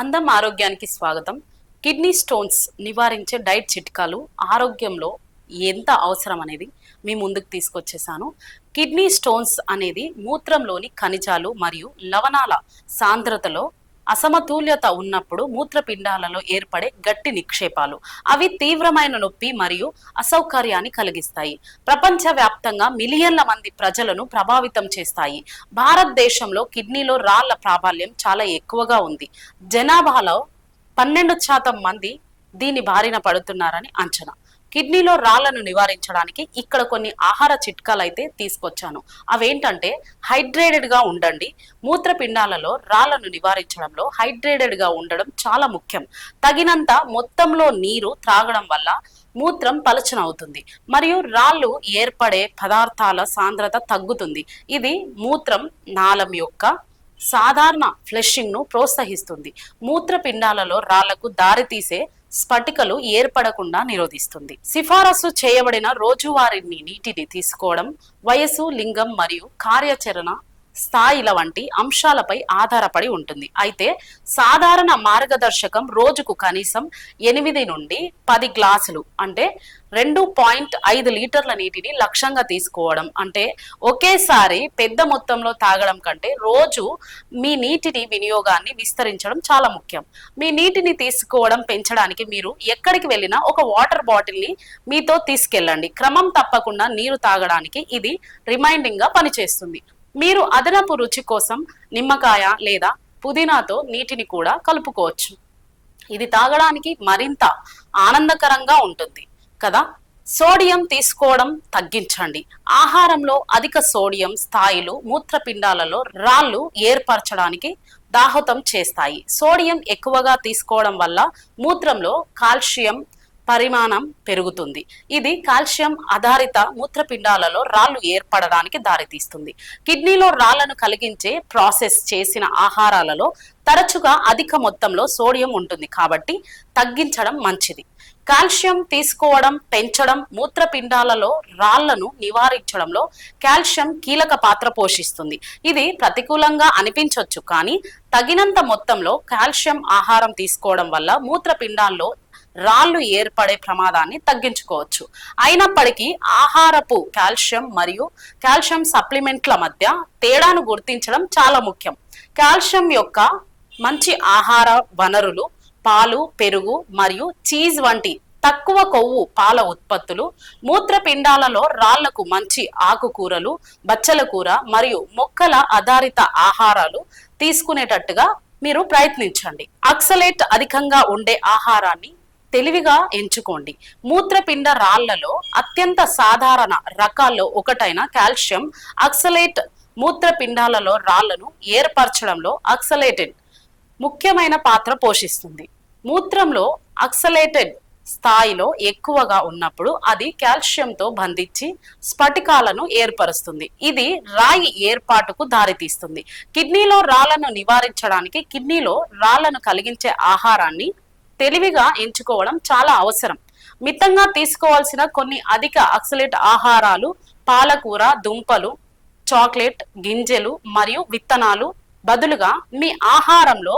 అందం ఆరోగ్యానికి స్వాగతం. కిడ్నీ స్టోన్స్ నివారించే డైట్ చిట్కాలు ఆరోగ్యంలో ఎంత అవసరం అనేది మీ ముందుకు తీసుకొచ్చేసాను. కిడ్నీ స్టోన్స్ అనేది మూత్రంలోని ఖనిజాలు మరియు లవణాల సాంద్రతలో అసమతుల్యత ఉన్నప్పుడు మూత్రపిండాలలో ఏర్పడే గట్టి నిక్షేపాలు. అవి తీవ్రమైన నొప్పి మరియు అసౌకర్యాన్ని కలిగిస్తాయి. ప్రపంచవ్యాప్తంగా మిలియన్ల మంది ప్రజలను ప్రభావితం చేస్తాయి. భారతదేశంలో కిడ్నీలో రాళ్ళ ప్రాబల్యం చాలా ఎక్కువగా ఉంది. జనాభాలో పన్నెండు శాతం మంది దీని బారిన పడుతున్నారని అంచనా. కిడ్నీలో రాళ్ళను నివారించడానికి ఇక్కడ కొన్ని ఆహార చిట్కాలు అయితే తీసుకొచ్చాను. అవేంటంటే హైడ్రేటెడ్గా ఉండండి. మూత్రపిండాలలో రాళ్ళను నివారించడంలో హైడ్రేటెడ్గా ఉండడం చాలా ముఖ్యం. తగినంత మొత్తంలో నీరు త్రాగడం వల్ల మూత్రం పలచనవుతుంది. మరియు రాళ్ళు ఏర్పడే పదార్థాల సాంద్రత తగ్గుతుంది. ఇది మూత్రం నాళం యొక్క సాధారణ ఫ్లెషింగ్ను ప్రోత్సహిస్తుంది. మూత్రపిండాలలో రాళ్ళకు దారితీసే స్ఫటికలు ఏర్పడకుండా నిరోధిస్తుంది. సిఫారసు చేయబడిన రోజువారీ నీటిని తీసుకోవడం వయసు లింగం మరియు కార్యాచరణ స్థాయిల వంటి అంశాలపై ఆధారపడి ఉంటుంది. అయితే సాధారణ మార్గదర్శకం రోజుకు కనీసం ఎనిమిది నుండి పది గ్లాసులు అంటే రెండు పాయింట్ ఐదు లీటర్ల నీటిని లక్ష్యంగా తీసుకోవడం అంటే ఒకేసారి పెద్ద మొత్తంలో తాగడం కంటే రోజు మీ నీటిని వినియోగాన్ని విస్తరించడం చాలా ముఖ్యం. మీ నీటిని తీసుకోవడం పెంచడానికి మీరు ఎక్కడికి వెళ్ళినా ఒక వాటర్ బాటిల్ని మీతో తీసుకెళ్ళండి. క్రమం తప్పకుండా నీరు తాగడానికి ఇది రిమైండింగ్గా పనిచేస్తుంది. మీరు అదనపు రుచి కోసం నిమ్మకాయ లేదా పుదీనాతో నీటిని కూడా కలుపుకోవచ్చు. ఇది తాగడానికి మరింత ఆనందకరంగా ఉంటుంది కదా? సోడియం తీసుకోవడం తగ్గించండి. ఆహారంలో అధిక సోడియం స్థాయిలు మూత్రపిండాలలో రాళ్ళు ఏర్పరచడానికి దాహతం చేస్తాయి. సోడియం ఎక్కువగా తీసుకోవడం వల్ల మూత్రంలో కాల్షియం పరిమాణం పెరుగుతుంది. ఇది కాల్షియం ఆధారిత మూత్రపిండాలలో రాళ్ళు ఏర్పడడానికి దారితీస్తుంది. కిడ్నీలో రాళ్ళను కలిగించే ప్రాసెస్ చేసిన ఆహారాలలో తరచుగా అధిక మొత్తంలో సోడియం ఉంటుంది కాబట్టి తగ్గించడం మంచిది. కాల్షియం తీసుకోవడం పెంచడం మూత్రపిండాలలో రాళ్ళను నివారించడంలో కాల్షియం కీలక పాత్ర పోషిస్తుంది. ఇది ప్రతికూలంగా అనిపించవచ్చు కానీ తగినంత మొత్తంలో కాల్షియం ఆహారం తీసుకోవడం వల్ల మూత్రపిండాల్లో రాళ్ళు ఏర్పడే ప్రమాదాన్ని తగ్గించుకోవచ్చు. అయినప్పటికీ ఆహారపు కాల్షియం మరియు కాల్షియం సప్లిమెంట్ల మధ్య తేడాను గుర్తించడం చాలా ముఖ్యం. కాల్షియం యొక్క మంచి ఆహార వనరులు పాలు పెరుగు మరియు చీజ్ వంటి తక్కువ కొవ్వు పాల ఉత్పత్తులు మూత్రపిండాలలో రాళ్ళకు మంచి ఆకుకూరలు బచ్చల కూర మరియు మొక్కల ఆధారిత ఆహారాలు తీసుకునేటట్టుగా మీరు ప్రయత్నించండి. అక్సలేట్ అధికంగా ఉండే ఆహారాన్ని తెలివిగా ఎంచుకోండి. మూత్రపిండ రాళ్ళలో అత్యంత సాధారణ రకాల్లో ఒకటైన కాల్షియం అక్సలేట్ మూత్రపిండాలలో రాళ్ళను ఏర్పరచడంలో అక్సలేటెడ్ ముఖ్యమైన పాత్ర పోషిస్తుంది. మూత్రంలో అక్సలేటెడ్ స్థాయిలో ఎక్కువగా ఉన్నప్పుడు అది కాల్షియంతో బంధించి స్ఫటికాలను ఏర్పరుస్తుంది. ఇది రాయి ఏర్పాటుకు దారితీస్తుంది. కిడ్నీలో రాళ్ళను నివారించడానికి కిడ్నీలో రాళ్ళను కలిగించే ఆహారాన్ని తెలివిగా ఎంచుకోవడం చాలా అవసరం. మితంగా తీసుకోవాల్సిన కొన్ని అధిక అక్సలేట్ ఆహారాలు పాలకూర దుంపలు చాక్లెట్ గింజలు మరియు విత్తనాలు బదులుగా మీ ఆహారంలో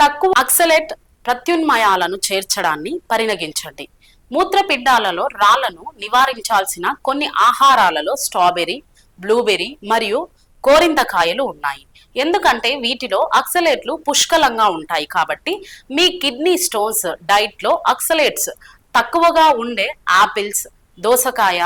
తక్కువ అక్సలేట్ ప్రత్యున్మయాలను చేర్చడాన్ని పరిగణించండి మూత్రపిండాలలో రాళ్ళను నివారించాల్సిన కొన్ని ఆహారాలలో స్ట్రాబెర్రీ బ్లూబెర్రీ మరియు కోరిందకాయలు ఉన్నాయి. ఎందుకంటే వీటిలో అక్సలేట్లు పుష్కలంగా ఉంటాయి కాబట్టి మీ కిడ్నీ స్టోన్స్ డైట్లో అక్సలేట్స్ తక్కువగా ఉండే ఆపిల్స్ దోసకాయ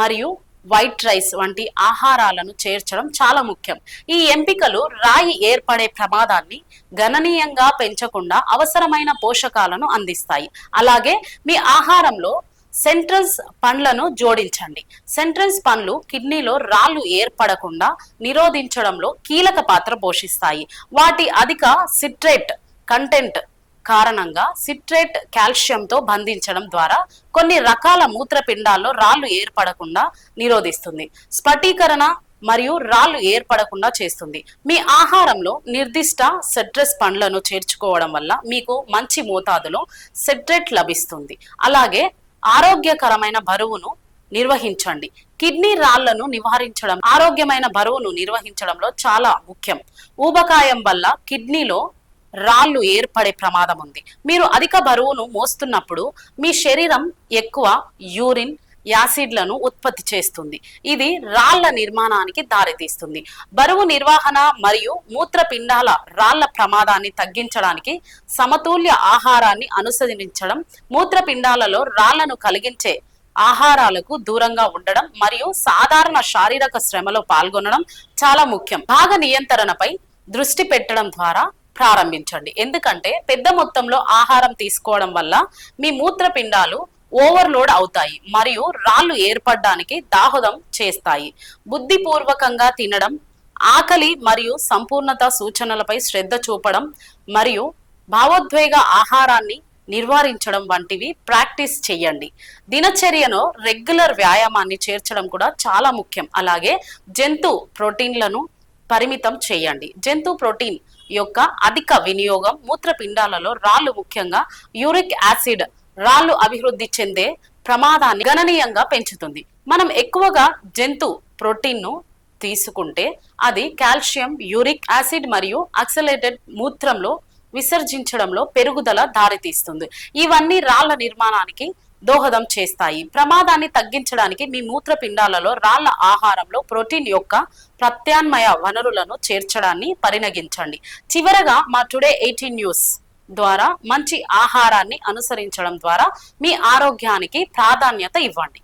మరియు వైట్ రైస్ వంటి ఆహారాలను చేర్చడం చాలా ముఖ్యం. ఈ ఎంపికలు రాయి ఏర్పడే ప్రమాదాన్ని గణనీయంగా పెంచకుండా అవసరమైన పోషకాలను అందిస్తాయి. అలాగే మీ ఆహారంలో సెంట్రల్స్ పండ్లను జోడించండి. సెంట్రల్స్ పండ్లు కిడ్నీలో రాళ్ళు ఏర్పడకుండా నిరోధించడంలో కీలక పాత్ర పోషిస్తాయి. వాటి అధిక సిట్రేట్ కంటెంట్ కారణంగా సిట్రేట్ కాల్షియంతో బంధించడం ద్వారా కొన్ని రకాల మూత్రపిండాల్లో రాళ్ళు ఏర్పడకుండా నిరోధిస్తుంది. స్ఫటీకరణ మరియు రాళ్ళు ఏర్పడకుండా చేస్తుంది. మీ ఆహారంలో నిర్దిష్ట సెట్రస్ పండ్లను చేర్చుకోవడం వల్ల మీకు మంచి మోతాదులో సెట్రేట్ లభిస్తుంది. అలాగే ఆరోగ్యకరమైన బరువును నిర్వహించండి. కిడ్నీ రాళ్ళను నివారించడం ఆరోగ్యమైన బరువును నిర్వహించడంలో చాలా ముఖ్యం. ఊబకాయం వల్ల కిడ్నీలో రాళ్ళు ఏర్పడే ప్రమాదం ఉంది. మీరు అధిక బరువును మోస్తున్నప్పుడు మీ శరీరం ఎక్కువ యూరిన్ యాసిడ్లను ఉత్పత్తి చేస్తుంది. ఇది రాళ్ళ నిర్మాణానికి దారితీస్తుంది. బరువు నిర్వహణ మరియు మూత్రపిండాల రాళ్ళ ప్రమాదాన్ని తగ్గించడానికి సమతుల్య ఆహారాన్ని అనుసరించడం మూత్రపిండాలలో రాళ్ళను కలిగించే ఆహారాలకు దూరంగా ఉండడం మరియు సాధారణ శారీరక శ్రమలో పాల్గొనడం చాలా ముఖ్యం. భాగ నియంత్రణపై దృష్టి పెట్టడం ద్వారా ప్రారంభించండి. ఎందుకంటే పెద్ద మొత్తంలో ఆహారం తీసుకోవడం వల్ల మీ మూత్రపిండాలు ఓవర్లోడ్ అవుతాయి మరియు రాళ్ళు ఏర్పడడానికి దాహదం చేస్తాయి. బుద్ధిపూర్వకంగా తినడం ఆకలి మరియు సంపూర్ణత సూచనలపై శ్రద్ధ చూపడం మరియు భావోద్వేగ ఆహారాన్ని నిర్వారించడం వంటివి ప్రాక్టీస్ చేయండి. దినచర్యను రెగ్యులర్ వ్యాయామాన్ని చేర్చడం కూడా చాలా ముఖ్యం. అలాగే జంతు ప్రోటీన్లను పరిమితం చేయండి. జంతు ప్రోటీన్ యొక్క అధిక వినియోగం మూత్రపిండాలలో రాళ్ళు ముఖ్యంగా యూరిక్ యాసిడ్ రాళ్ళు అభివృద్ధి చెందే ప్రమాదాన్ని గణనీయంగా పెంచుతుంది. మనం ఎక్కువగా జంతు ప్రోటీన్ను తీసుకుంటే అది కాల్షియం యూరిక్ యాసిడ్ మరియు అక్సలేటెడ్ మూత్రంలో విసర్జించడంలో పెరుగుదల దారితీస్తుంది. ఇవన్నీ రాళ్ళ నిర్మాణానికి దోహదం చేస్తాయి. ప్రమాదాన్ని తగ్గించడానికి మీ మూత్రపిండాలలో రాళ్ళ ఆహారంలో ప్రోటీన్ యొక్క ప్రత్యామ్నాయ వనరులను చేర్చడాన్ని పరిగణించండి చివరగా మా టుడే ఎయిటీన్ న్యూస్. ద్వారా మంచి ఆహారాన్ని అనుసరించడం ద్వారా మీ ఆరోగ్యానికి ప్రాధాన్యత ఇవ్వండి.